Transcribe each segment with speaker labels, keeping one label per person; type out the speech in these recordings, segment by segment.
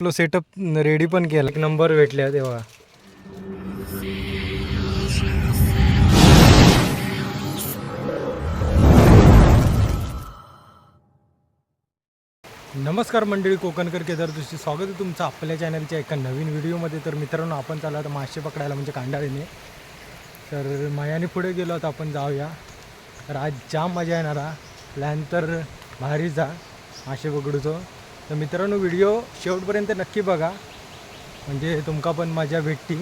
Speaker 1: आपलं setup ready पण केला. एक नंबर भेटल्या तेव्हा. नमस्कार मंडळी कोकणकर केदार तुझी स्वागत आहे तुमचं आपल्या चॅनलच्या एका नवीन व्हिडिओमध्ये तर मित्रांनो आपण चालला आता मासे पकडायला म्हणजे कांडाळीने. तर मयाने पुढे गेलो आता आपण जाऊया. तर आज जाम मजा येणार प्लॅन तर भारी जा मासे पकडूचो. तर मित्रांनो व्हिडिओ शेवटपर्यंत नक्की बघा. म्हणजे तुमका पण मजा भेटती.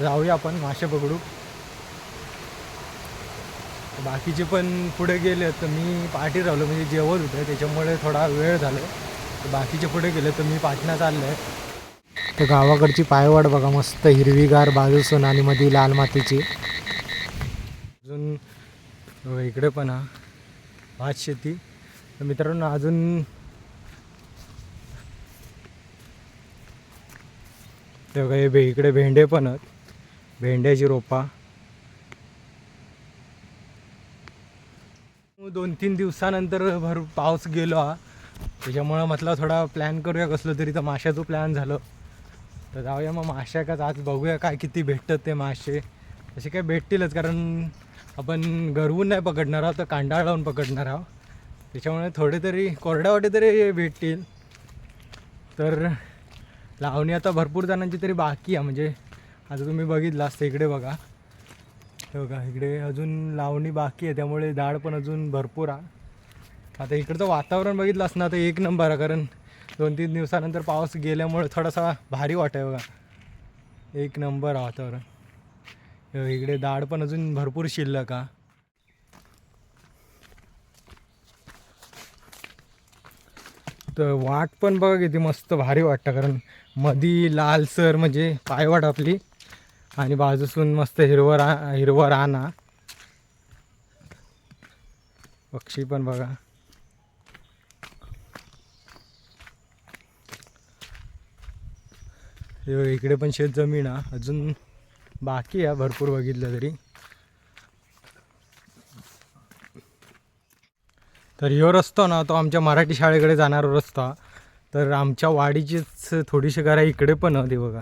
Speaker 1: जाऊया आपण मासे पकडू. बाकीचे पण पुढे गेले तर मी पाठी राहिलो म्हणजे जेवत होतं त्याच्यामुळे थोडा वेळ झालो. तर बाकीचे पुढे गेले तर मी पाठणा आले आहे तर गावाकडची पायवाट बघा मस्त हिरवीगार बाजूसून आणि मध्ये लाल मातीची. अजून हो, इकडे पण हा भात शेती. तर मित्रांनो अजून तेव्हा बघा हे भे इकडे भेंडे पण आहेत. भेंड्याची रोपा. दोन तीन दिवसानंतर भर पाऊस गेलो. हा त्याच्यामुळं म्हटलं थोडा प्लॅन करूया कसलं तरी. तर माशाचं प्लॅन झालं. तर जाऊया मग माशाकाच आज बघूया काय किती भेटतात ते मासे. असे काय भेटतीलच कारण आपण गरवून नाही पकडणार आहोत तर कांडाळ लावून पकडणार आहोत. त्याच्यामुळे थोडे तरी कोरड्या वाटे तरी भेटतील. तर लावणी आता भरपूर जणांची तरी बाकी आहे. म्हणजे आता तुम्ही बघितलं असतं इकडे बघा. हे बघा इकडे अजून लावणी बाकी आहे. त्यामुळे दाढ पण अजून भरपूर आहे. आता इकडचं वातावरण बघितलं ना तर एक नंबर आहे. कारण दोन तीन दिवसानंतर पाऊस गेल्यामुळे थोडासा भारी वाट आहे बघा. एक नंबर आहे वातावरण. इकडे दाढ पण अजून भरपूर शिल्लक का तर वाट पण बघा किती मस्त भारी वाटतं कारण मधी लालसर म्हणजे पायवाट आपली. आणि बाजूसून मस्त हिरवं रा हिरवं राना पक्षी पण बघा इकडे पण शेत जमीन आहे. अजून बाकी आहे भरपूर बघितलं तरी. तर ह्यो रस्तो ना तो आमच्या मराठी शाळेकडे जाणारा रस्ता तर आमच्या वाडीचीच थोडीशी घरा इकडे पण होती बघा.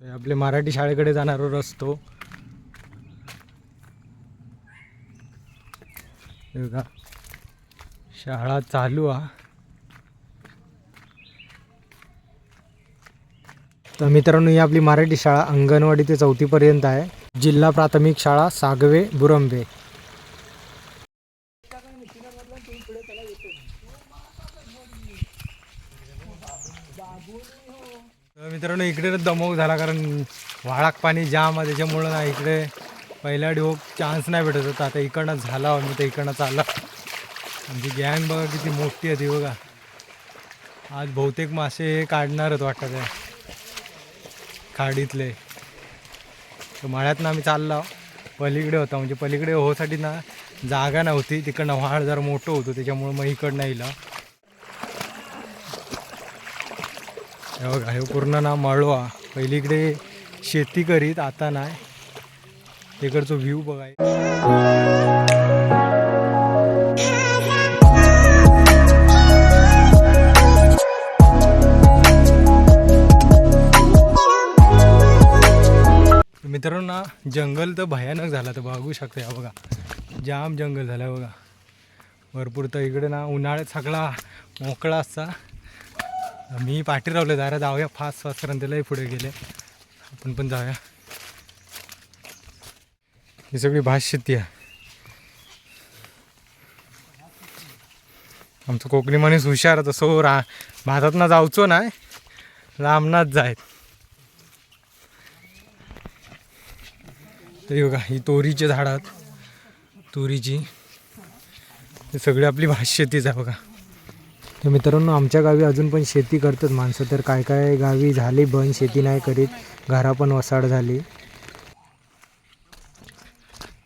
Speaker 1: ते आपले मराठी शाळेकडे जाणारा रस्तो. बघा. शाळा चालू आ तर मित्रांनो ही आपली मराठी शाळा अंगणवाडी ते चौथीपर्यंत आहे. जिल्हा प्राथमिक शाळा सागवे बुरंबे. तर मित्रांनो इकडे दमोग झाला कारण वाळाक पाणी जाम आहे त्याच्यामुळं ना इकडे पहिला डिओ चान्स नाही भेटत होता. आता इकडनं झाला मी तर इकडनं चालला. आमची गँग बघा किती मोठी आहे ती बघा. आज बहुतेक मासे काढणारच वाटतं आहे खाडीतले. तर मळ्यातनं आम्ही चाललो. पलीकडे होता. म्हणजे पलीकडे होसाठी ना जागा नव्हती. तिकडनं व्हाळ जरा मोठं होतं. त्याच्यामुळं मग इकडनं येईल बघा हे पूर्ण ना मळवा. पहिली इकडे शेती करीत आता नाही. तिकडचं व्ह्यू बघाय मित्रांनो ना जंगल तर भयानक झाला तर बघू शकता या बघा. जाम जंगल झालं बघा. भरपूर तर इकडे ना उन्हाळ्यात सगळा मोकळा असता. मी पाठी रावले जरा जाऊया फास्ट फास्ट कारण त्यालाही पुढे गेले. आपण पण जाऊया. ही सगळी भात शेती आहे. आमचं कोकणी माणूस हुशार आहे, रा रा भातातना जाऊचो नाही लांबनाच जायत तर बघा ही तोरीचे झाडं आहेत. तोरीची. सगळी आपली भात शेतीच आहे बघा. तर मित्रांनो आमच्या गावी अजून पण शेती करतात माणसं. तर काय काय गावी झाली बंद शेती नाही करीत. घरा पण वसाड झाली.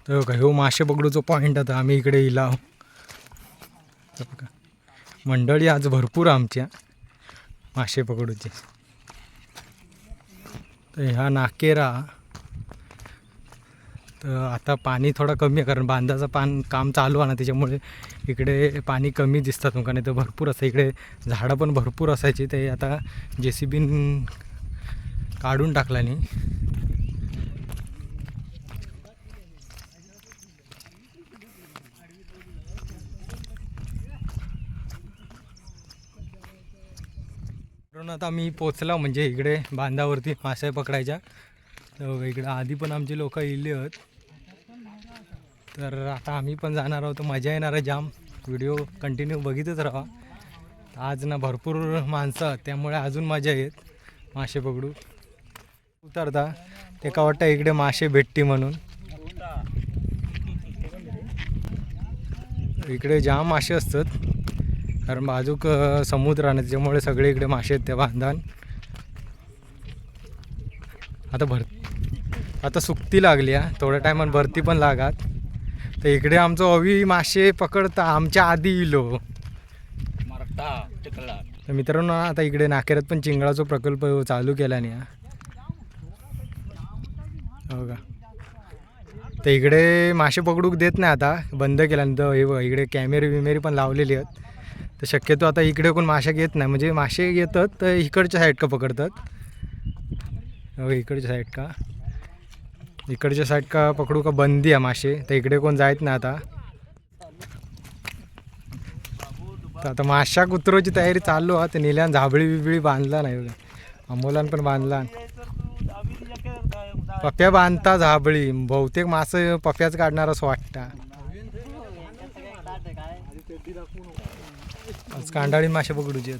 Speaker 1: तर बघा ह्यो मासे पकडूचं पॉईंट आता. आम्ही इकडे इला तर बघा मंडळी आज भरपूर आमच्या मासे पकडूची. तर ह्या नाकेरा तर आता पाणी थोडं कमी आहे कारण बांधाचं पान काम चालू आहे ना त्याच्यामुळे इकडे पाणी कमी दिसतात तुमका नाही तर भरपूर असं इकडे झाडं पण भरपूर असायची ते आता जे सी बीन काढून टाकल्याने आता मी पोचला म्हणजे इकडे बांधावरती मासे पकडायच्या. तर इकडं आधी पण आमचे लोक इले आहेत. तर आता आम्ही पण जाणार आहोत. मजा येणार आहे जाम. व्हिडिओ कंटिन्यू बघितच राहा. आज ना भरपूर माणसं त्यामुळे अजून मजा येत मासे पकडू. उतरता. ते का वाटतं इकडे मासे भेटती म्हणून. इकडे जाम मासे असतात. कारण बाजूक समुद्र आणि त्याच्यामुळे सगळे इकडे मासे आहेत त्या बांधान. आता भर आता सुकती लागली आहे थोड्या टायमात भरती पण लागात. तर इकडे आमचं अवी मासे पकडता आमच्या आधी इलो. तर मित्रांनो आता इकडे नाकेरात पण चिंगळाचा प्रकल्प चालू केला नाही हा. का? तर इकडे मासे पकडूक देत नाही आता बंद केल्यानंतर हे इकडे कॅमेरे विमेरे पण लावलेले आहेत. तर शक्यतो आता इकडे कोण मासे घेत नाही म्हणजे मासे येतात तर इकडच्या साईड का पकडतात? हो इकडच्या साईड का? इकडच्या साईड का पकडू का बंदी आहे मासे तर इकडे कोण जायत नाही आता. तर आता माशा कुत्रोची तयारी चालू आहे. तर निल्यान झाबळी बिबळी बांधला नाही अमोलान पण बांधला. पप्या बांधता झाबळी. बहुतेक मासं पप्याच काढणार असं वाटतं. आज कांडाळी मासे पकडूचे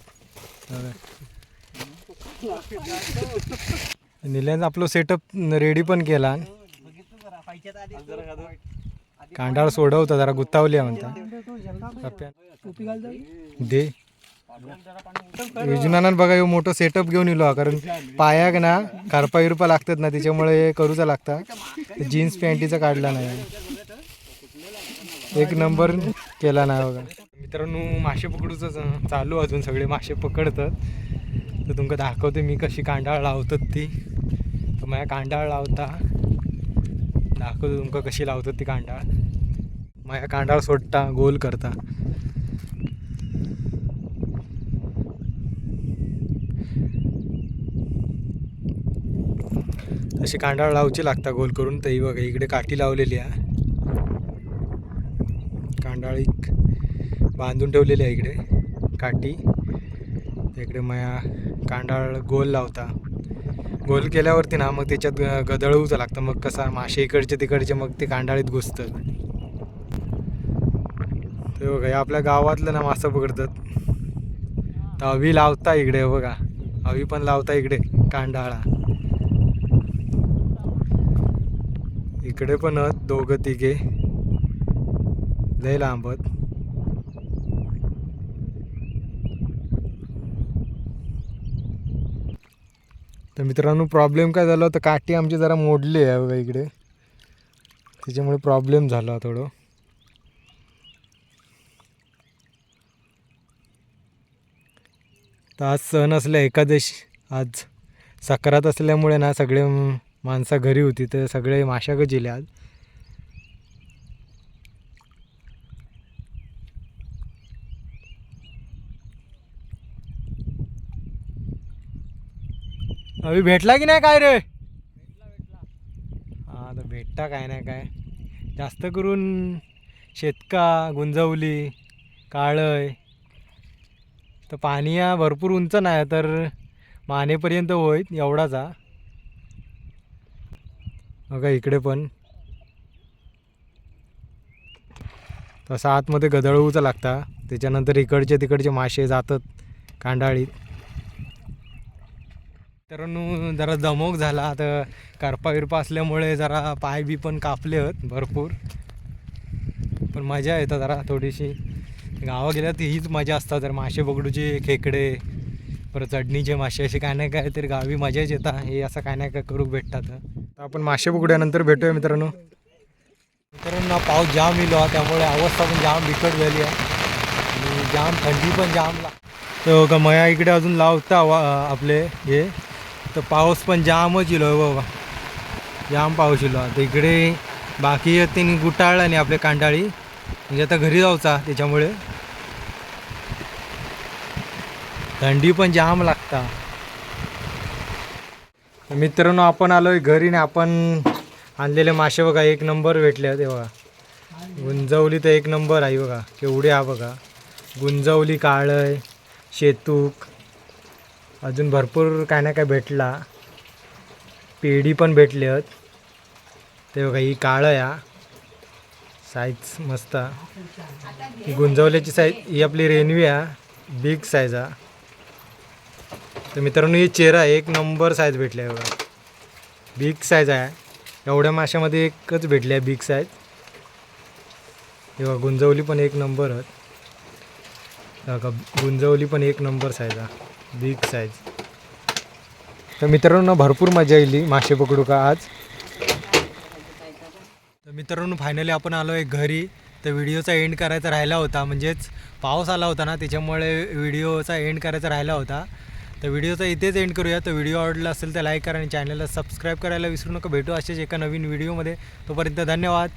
Speaker 1: निल्यानं आपलं सेटअप रेडी पण केला. कांडाळ सोडवता जरा गुत्तावली आहे म्हणता. दे. योजनानं बघा ह्यो मोठं सेटअप घेऊन येलो कारण पायाक ना करपा विरपा लागतात ना त्याच्यामुळे हे करूचा लागता. जीन्स पॅन्टीचा काढला नाही. एक नंबर केला नाही बघा. मित्रांनो मासे पकडूचं चालू अजून सगळे मासे पकडतात. तर तुमका दाखवते मी कशी कांडाळ लावतात ती. तर माझ्या कांडाळ लावता. दाखवतो तुमका कशी लावतात ती कांडाळ. माझ्या कांडाळ सोडता गोल करता. अशी कांडाळ लावची लागता गोल करून. तर ही बघा इकडे काठी लावलेली आहे. कांडाळ बांधून ठेवलेली आहे इकडे. काठी. इकडे माया कांडाळ गोल लावता. गोल केल्यावरती ना मग त्याच्यात ग- गदळवूचं लागतं. मग कसा मासे इकडचे तिकडचे मग ते कांडाळीत घुसतं. ते बघा हे आपल्या गावातलं ना मासं पकडतात. तर अवी लावता इकडे बघा. अवी पण लावता इकडे कांडाळा. इकडे पण दोघं तिघे. लय लांबत तर मित्रांनो प्रॉब्लेम काय झाला होता? काठी आमची जरा मोडली आहे बघा इकडे. त्याच्यामुळे प्रॉब्लेम झाला थोडं. तर आज सण असल्या एकादशी. आज सकरात असल्यामुळे ना सगळे माणसं घरी होती तर सगळे माशाकच गेले आज. अभि भेटला की नाही काय रे? हा तर भेटता काय नाही काय. जास्त करून शेतका गुंजवली काळय. तर पाणी हा भरपूर उंच नाही तर मानेपर्यंत होईत एवढाचा बघा इकडे पण. तसं आतमध्ये गदळवूचा लागता. त्याच्यानंतर इकडचे तिकडचे मासे जातात कांडाळीत. मित्रांनो जरा दमोक झाला. आता करपा विरपा असल्यामुळे जरा पाय बी पण कापले आहेत भरपूर. पण मजा येतं जरा थोडीशी. गावा गेल्यात हीच मजा असतात. तर मासे पकडूचे खेकडे परत चढणीचे मासे असे काय नाही काय तरी गावी मजाच येतात हे असं काय नाही काय करू भेटतात. तर आपण मासे पकडूयानंतर भेटूया मित्रांनो. मित्रांनो पाऊस जाम येलो त्यामुळे अवस्था पण जाम बिकट झाली आहे. आणि जाम थंडी पण जाम ला तर का मया इकडे अजून लावता वा आपले हे तर पाऊस पण जामच येलो हो बाबा. जाम पाऊस येलो आता इकडे बाकी त्यांनी गुटाळला नाही आपले कांडाळी म्हणजे आता घरी जाऊचा त्याच्यामुळे. थंडी पण जाम लागता. मित्रांनो आपण आलोय घरी ना आपण आणलेले मासे बघा एक नंबर भेटले ते बघा. गुंजवली तर एक नंबर आहे बघा. केवढे हा बघा. गुंजवली काळय शेतूक. अजून भरपूर काय ना काय भेटला. पेढी पण भेटली आहेत. ते बघा ही काळं या. साईज मस्त. ही गुंजवल्याची साईज ही आपली रेनवी आहे बिग साईज हा. तर मित्रांनो ही चेहरा एक नंबर साईज भेटली आहे बघा. बिग साईज आहे. एवढ्या माशामध्ये एकच भेटली आहे बिग साईज तेव्हा गुंजवली पण एक नंबर आहेत. गुंजवली पण एक नंबर साईज आहे बिग साईज तर मित्रांनो भरपूर मजा येईल मासे पकडू का आज? तर मित्रांनो फायनली आपण आलो आहे घरी. तर व्हिडिओचा एंड करायचा राहिला होता. म्हणजेच पाऊस आला होता ना त्याच्यामुळे व्हिडिओचा एंड करायचा राहिला होता. तर व्हिडिओचा इथेच एंड करूया. तर व्हिडिओ आवडला असेल तर लाईक करा आणि चॅनलला सबस्क्राईब करायला विसरू नका. भेटू असेच एका नवीन व्हिडिओमध्ये तोपर्यंत धन्यवाद.